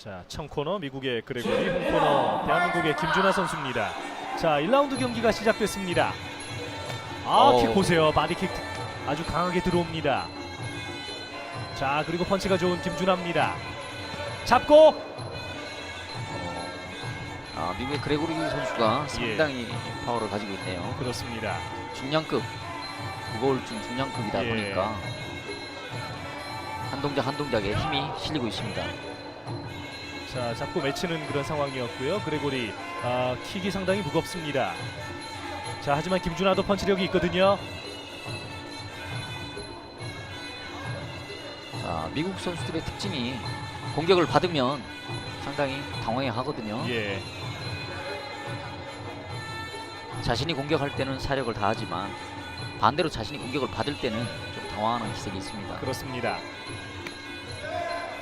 자, 청코너 미국의 그레고리, 홍코너 대한민국의 김준하 선수입니다. 자, 1라운드 경기가 시작됐습니다. 아, 어우. 킥 보세요. 바디킥 아주 강하게 들어옵니다. 자, 그리고 펀치가 좋은 김준하입니다. 잡고 아, 미국의 그레고리 선수가 예. 상당히 파워를 가지고 있네요. 그렇습니다. 중량급 무거울준 중량급이다 예. 보니까 한 동작 한 동작에 힘이 실리고 있습니다. 자, 잡고 맺히는 그런 상황이었고요. 그레고리 아, 킥이 상당히 무겁습니다. 자, 하지만 김준하도 펀치력이 있거든요. 자, 미국 선수들의 특징이 공격을 받으면 상당히 당황해 하거든요. 예. 자신이 공격할 때는 사력을 다하지만 반대로 자신이 공격을 받을 때는 좀 당황하는 기색이 있습니다. 그렇습니다.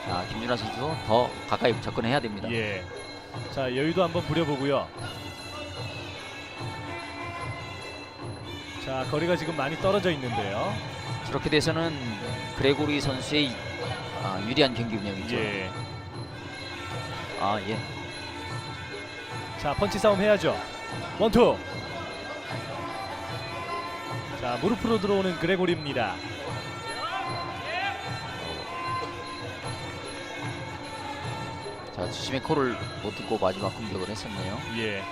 자, 김준하 선수 더 가까이 접근해야 됩니다. 예. 자 여유도 한번 부려보고요. 자 거리가 지금 많이 떨어져 있는데요. 저렇게 돼서는 그레고리 선수의 아, 유리한 경기 운영이죠. 예. 아, 예. 자 펀치 싸움 해야죠. 원투. 자 무릎으로 들어오는 그레고리입니다. 자, 주심의 콜을 못 듣고 마지막 공격을 했었네요. 예.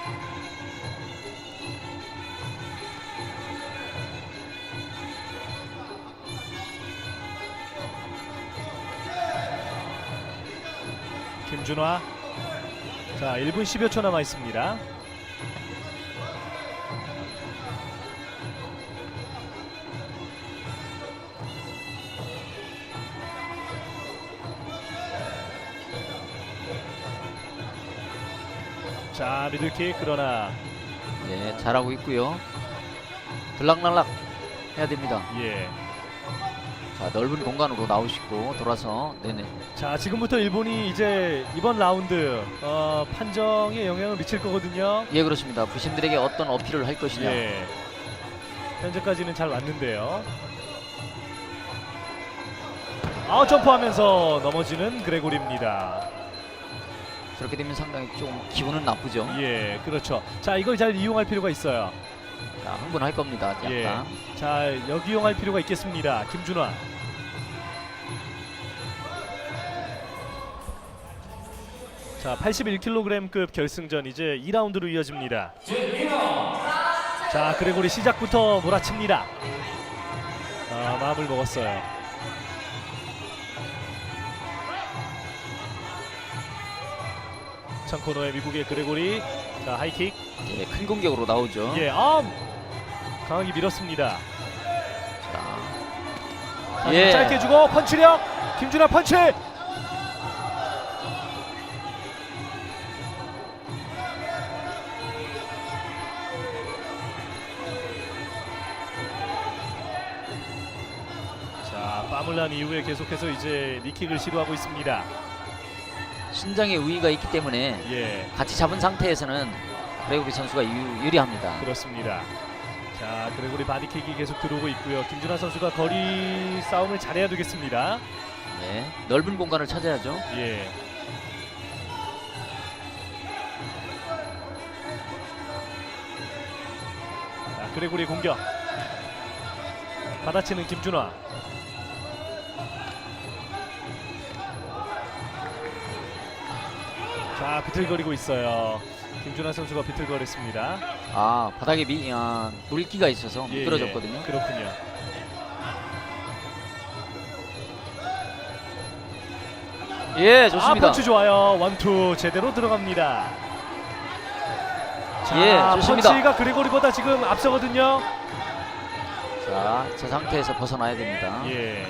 김준화. 자 1분 10여 초 남아 있습니다. 자 미들킥 그러나 예, 잘하고 있고요. 들락날락 해야 됩니다. 예. 자, 넓은 공간으로 나오시고 돌아서 네네. 자 지금부터 일본이 이제 이번 라운드 어, 판정에 영향을 미칠 거거든요. 예, 그렇습니다. 부심들에게 어떤 어필을 할 것이냐. 예. 현재까지는 잘 왔는데요. 아 점프하면서 넘어지는 그레고리입니다. 저렇게 되면 상당히 좀 기분은 나쁘죠. 예, 그렇죠. 자 이걸 잘 이용할 필요가 있어요. 자, 흥분할 겁니다. 약간. 예. 자 여기 이용할 필요가 있겠습니다. 김준화. 자 81kg급 결승전 이제 2라운드로 이어집니다. 자 그레고리 시작부터 몰아칩니다. 아 마음을 먹었어요. 창코너의 미국의 그레고리. 자 하이킥. 예, 큰 공격으로 나오죠. 예, 아 강하게 밀었습니다. 자, 자, 예. 짧게 주고 펀치력. 김준하 펀치! 자난 이후에 계속해서 이제 니킥을 시도하고 있습니다 신장에 우위가 있기 때문에 예 같이 잡은 상태에서는 그레고리 선수가 유, 유리합니다. 그렇습니다 자 그레고리 바디킥이 계속 들어오고 있고요 김준하 선수가 거리 싸움을 잘해야 되겠습니다 예, 넓은 공간을 찾아야죠. 예. 자, 그레고리 공격. 받아치는 김준화. 자, 비틀거리고 있어요. 김준하 선수가 비틀거렸습니다. 아, 바닥에 미, 아, 물기가 있어서 예, 미끄러졌거든요. 예, 그렇군요. 예, 아, 좋습니다. 펀치 좋아요. 원투 제대로 들어갑니다. 자, 예, 좋습니다. 펀치가 그레고리보다 지금 앞서거든요. 자, 저 상태에서 벗어나야 됩니다. 예.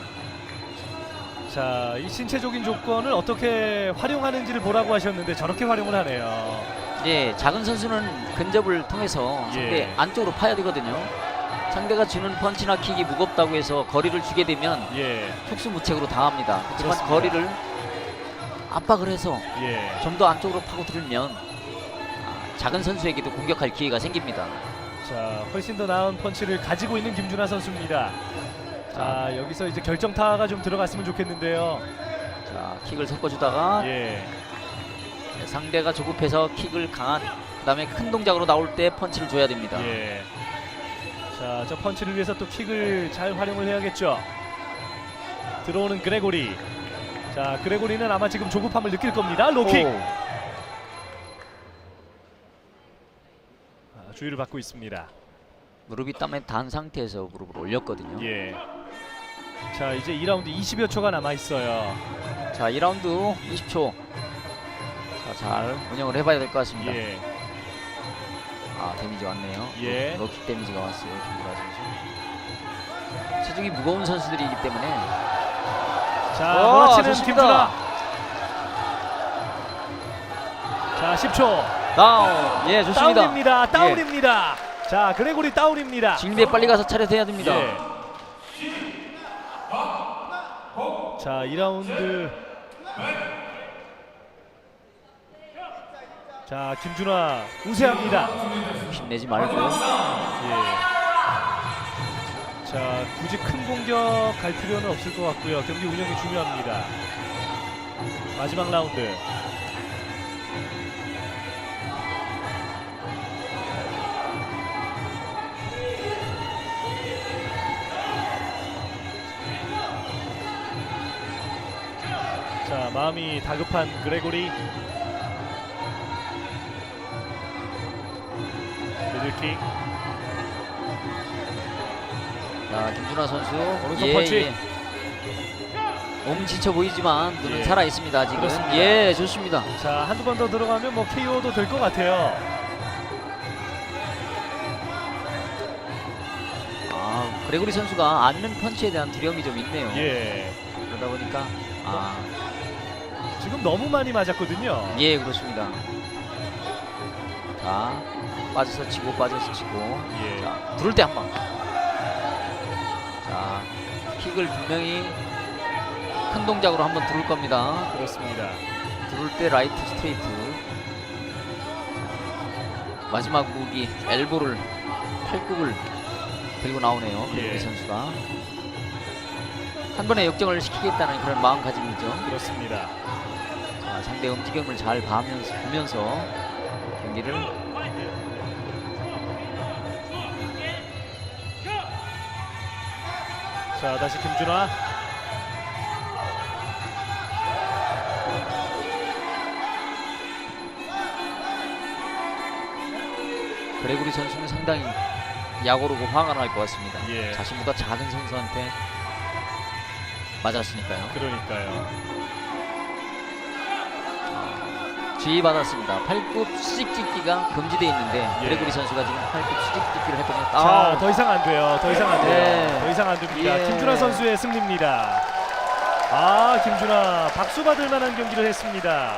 자, 이 신체적인 조건을 어떻게 활용하는지를 보라고 하셨는데 저렇게 활용을 하네요. 예, 작은 선수는 근접을 통해서 상대 예. 안쪽으로 파야 되거든요. 상대가 주는 펀치나 킥이 무겁다고 해서 거리를 주게 되면 예, 속수무책으로 당합니다. 하지만 그렇습니다. 거리를 압박을 해서 예. 좀 더 안쪽으로 파고들면 아, 작은 선수에게도 공격할 기회가 생깁니다. 자, 훨씬 더 나은 펀치를 가지고 있는 김준하 선수입니다. 자, 여기서 이제 결정타가 좀 들어갔으면 좋겠는데요. 자, 킥을 섞어주다가 예. 네, 상대가 조급해서 킥을 강한 그다음에 큰 동작으로 나올 때 펀치를 줘야 됩니다. 예. 자, 저 펀치를 위해서 또 킥을 잘 활용을 해야겠죠. 들어오는 그레고리. 자, 그레고리는 아마 지금 조급함을 느낄 겁니다. 로킥. 오. 아, 주의를 받고 있습니다. 무릎이 땀에 단 상태에서 무릎을 올렸거든요. 예. 자, 이제 2라운드 20여 초가 남아 있어요. 자, 2라운드 20초. 자, 잘 운영을 해봐야 될 것 같습니다. 예. 아, 데미지 왔네요. 예. 로- 로킥 데미지가 왔어요, 김구라 선수. 체중이 무거운 선수들이기 때문에 자, 어, 몰아치는. 김준하. 자, 10초. 다운. 예, 좋습니다. 다운입니다. 다운입니다. 자, 그레고리 다운입니다. 징비에 빨리 가서 차렷해야 됩니다. 예. 자, 2라운드. 자, 김준화 우세합니다. 힘내지 말고 예. 자, 굳이 큰 공격 갈 필요는 없을 것 같고요. 경기 운영이 중요합니다. 마지막 라운드. 마음이 다급한 그레고리. 미들킥. 자, 김준하 선수 오른손 펀치. 몸 지쳐 보이지만 눈은 예. 살아 있습니다. 아직은 그렇습니다. 예, 좋습니다. 자, 한두 번 더 들어가면 뭐 KO도 될 것 같아요. 아, 그레고리 선수가 앉는 펀치에 대한 두려움이 좀 있네요. 예. 그러다 보니까 아, 지금 너무 많이 맞았거든요. 예, 그렇습니다. 자, 빠져서 치고 빠져서 치고. 예. 자, 들을 때한 방. 자, 킥을 분명히 큰 동작으로 한번 들을 겁니다. 그렇습니다. 들을 때 라이트 스트레이트. 마지막 무기 엘보를 팔굽을 들고 나오네요. 그레고리 예. 선수가 한 번에 역정을 시키겠다는 그런 마음가짐이죠. 그렇습니다. 자, 상대 움직임을 잘 봐면서 보면서 경기를 자, 다시 김준화. 그레고리 선수는 상당히 약오르고 화가 날 것 같습니다. 예. 자신보다 작은 선수한테 맞았으니까요. 그러니까요. 지휘 받았습니다. 팔굽 수직 찍기가 금지되어 있는데 예. 그레고리 선수가 지금 팔굽 수직 찍기를 했더니 자, 아, 더 이상 안 돼요. 더 이상 안 돼요. 예. 더 이상 안 됩니다. 예. 김준하 선수의 승리입니다. 아, 김준하 박수 받을 만한 경기를 했습니다.